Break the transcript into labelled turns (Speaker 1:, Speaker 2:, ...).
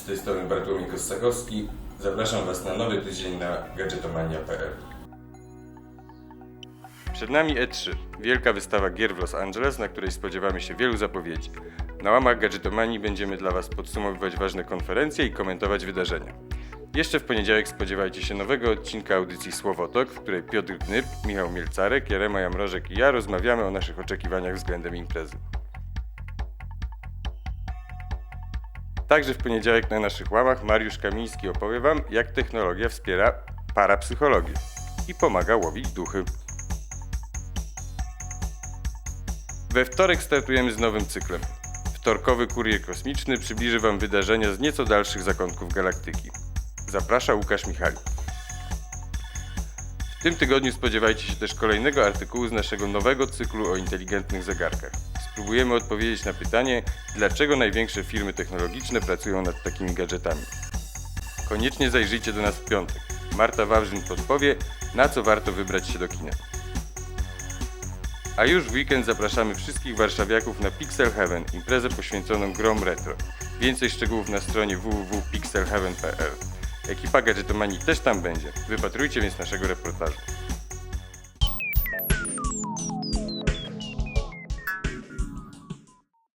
Speaker 1: z tej strony Bartłomiej Kossakowski. Zapraszam Was na nowy tydzień na gadżetomania.pl Przed nami E3, wielka wystawa gier w Los Angeles, na której spodziewamy się wielu zapowiedzi. Na łamach Gadżetomanii będziemy dla Was podsumowywać ważne konferencje i komentować wydarzenia. Jeszcze w poniedziałek spodziewajcie się nowego odcinka audycji Słowotok, w której Piotr Gnyb, Michał Mielcarek, Jarema Jamrożek i ja rozmawiamy o naszych oczekiwaniach względem imprezy. Także w poniedziałek na naszych łamach Mariusz Kamiński opowie Wam, jak technologia wspiera parapsychologię i pomaga łowić duchy. We wtorek startujemy z nowym cyklem. Wtorkowy kurier kosmiczny przybliży Wam wydarzenia z nieco dalszych zakątków galaktyki. Zaprasza Łukasz Michalik. W tym tygodniu spodziewajcie się też kolejnego artykułu z naszego nowego cyklu o inteligentnych zegarkach. Spróbujemy odpowiedzieć na pytanie, dlaczego największe firmy technologiczne pracują nad takimi gadżetami. Koniecznie zajrzyjcie do nas w piątek. Marta Wawrzyn podpowie, na co warto wybrać się do kina. A już w weekend zapraszamy wszystkich warszawiaków na Pixel Heaven, imprezę poświęconą grom retro. Więcej szczegółów na stronie www.pixelheaven.pl. Ekipa Gadżetomanii też tam będzie. Wypatrujcie więc naszego reportażu.